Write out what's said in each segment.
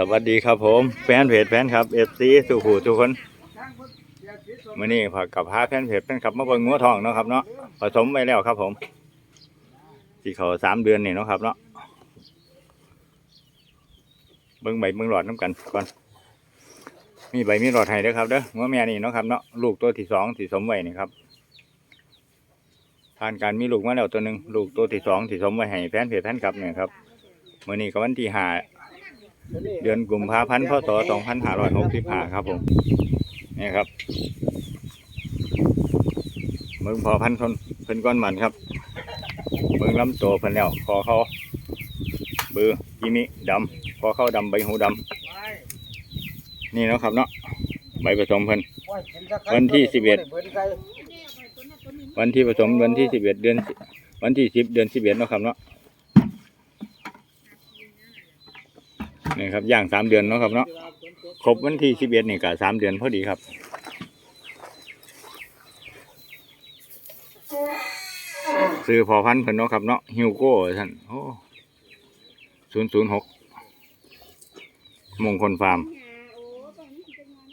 สวัสดีครับผมแฟนเพจแฟนครับเอฟซีสุขูทุกคนมื่อนี้พากับพาแฟนเพจแฟนครับมาเบิ่งงัวทองเนาะครับเนาะผสมไว้แล้วครับผมที่เขาสามเดือนนี่เนาะครับเนาะเบิ่งใบเบิ่งหลอดน้ำกันก่อนมีใบมีหลอดให้ด้อครับเด้องัวแม่นี่เนาะครับเนาะลูกตัวที่สองที่สมไว้นี่ครับผ่านการมีลูกมาแล้วตัวหนึ่งลูกตัวที่สองที่สมไว้ให้แฟนเพจแฟนครับเนี่ยครับมื่อนี้ก็วันที่ห้า เดือนกุมภาพันธ์พศ2565ครับผมนี่ครับเมืองพอพันธุ์คนเพิ่นก้อนมันครับเมืองลำตัวเพิ่นแล้วคอเขาเบือกิมิดำคอเขาดำใบหูดำนี่เนาะครับเนาะใบผสมเพิ่นวันที่11วันที่ผสมวันที่11เดือนวันที่10เดือน11เนาะครับเนาะ นี่ครับย่างสามเดือนเนาะครับเนาะครบวันที่สิบเอ็ดนี่ก็สามเดือนพอดีครับซื้อพอพันเพิ่นเนาะครับเนาะฮิวโก้ท่านโอ้ศูนย์ศูนย์หกมงคลฟาร์ม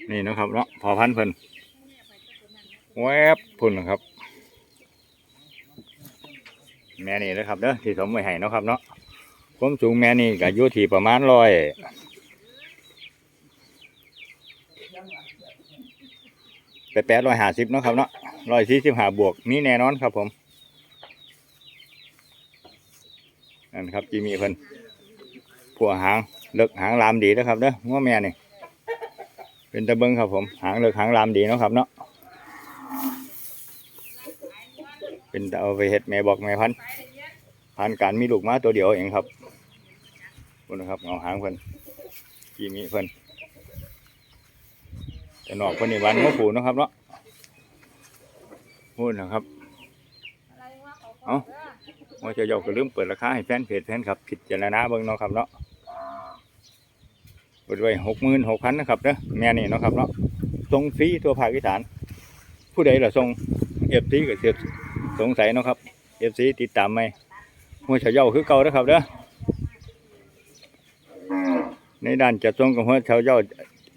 นี่เนาะครับเนาะพอพันเพิ่นแวบพุ่นนะครับ แม่นี่นะครับเด้อที่สมไว้ให้เนาะครับเนาะ ความสูงแม่นี่ก็อยู่ที่ประมาณร้อยไปแปดร้อยห้าสิบเนาะครับเนาะร้อยสี่สิบห้าบวกมีแน่นอนครับผมนั่นครับจีมีเพิ่นผัวหางเลิกหางลามดีนะครับเด้อง้อแม่นี่เป็นตะเบิงครับผมหางเลิกหางลามดีเนาะครับเนาะเป็นตะเอาไปเฮ็ดแม่บอกแม่พันผ่านการมีลูกมาตัวเดียวเองครับ คุณนะครับเงาหางเพิ่นจีมีเพิ่นแต่นอกคนนี่วันมะผูนะครับเนาะพูดนะครับเอาว่าจะยกก็ลืมเปิดราคาให้แฟนเพจแฟนครับผิดเจารณาเบิ่งเนาะครับเนาะเปิดไว้หกหมื่นหกพันนะครับเด้อแม่นี่เนาะครับเนาะส่งฟรีตัวภาคอีสาน ผู้ใดล่ะส่งเอฟซีก็เสียสงสัยเนาะครับเอฟซีติดตามไหมหัวเฉาเย่าคือเก่าเด้อครับเด้อ ในด้านจัดส่งกับหัวเฉาเย่า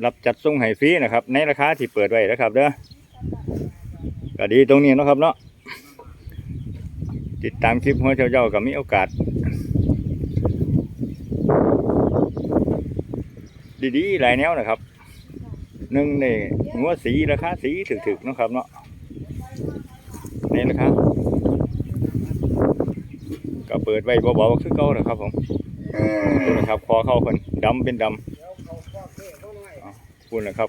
รับจัดส่งให้ฟรีนะครับ ในราคาที่เปิดไว้นะครับเด้อก็ดีตรงนี้นะครับเนาะติดตามคลิปหัวเจ้าเจ้าก็มีโอกาส ดีๆหลายแนวนะครับหนึ่งในหัวสีราคาสีถึกๆนะครับเนาะในราคาก็เปิดไว้เบาๆคือเก่านะครับผม ดูนะครับคอเข้าคนดำเป็นดำพูดนะครับ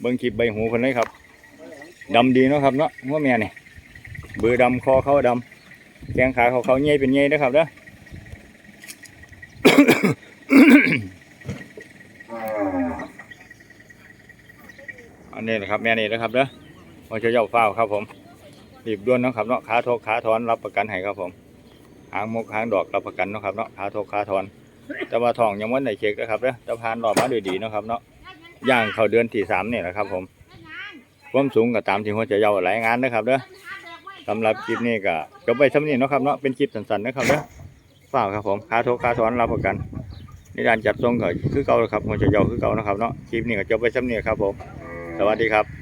เบิ้งคลิปใบหูคนเลยครับดำดีเนาะครับเนาะหัวแม่นี่ยเบือดำคอเขาดำแกงขาเขาเขาเงี้ยเป็นเงี้ยนะครับเด้ออันนี้นะครับแม่นี่นะครับเด้อพอจะเย่าเฝ้าครับผมรีบด่วนนะครับเนาะขาทกขาถอนรับประกันให้ครับผม หางมกหางดอกรับประกันเนาะครับเนาะขาทกขาถอน แต่ว่าทองยังวันไหนเช็คนะครับเด้อแต่ผ่านรอบมาด้วยดีเนาะครับเนาะย่างเข้าเดือนที่สามนี่แหละครับ ผมความสูงก็ตามที่หัวใจเยาว์หลายงานนะครับเด้อสำหรับคลิปนี้ก็จบไปสำนี้เนาะครับเนาะเป็นคลิปสั้นๆนะครับเด้อฝ้ากครับผมคาทรคาถอนรับประกันในการจัดส่งก็คือเก่าครับหัวใจเยาว์คือเก่านะครับเนาะคลิปนี้ก็จบไปสำนี้ครับผม สวัสดีครับ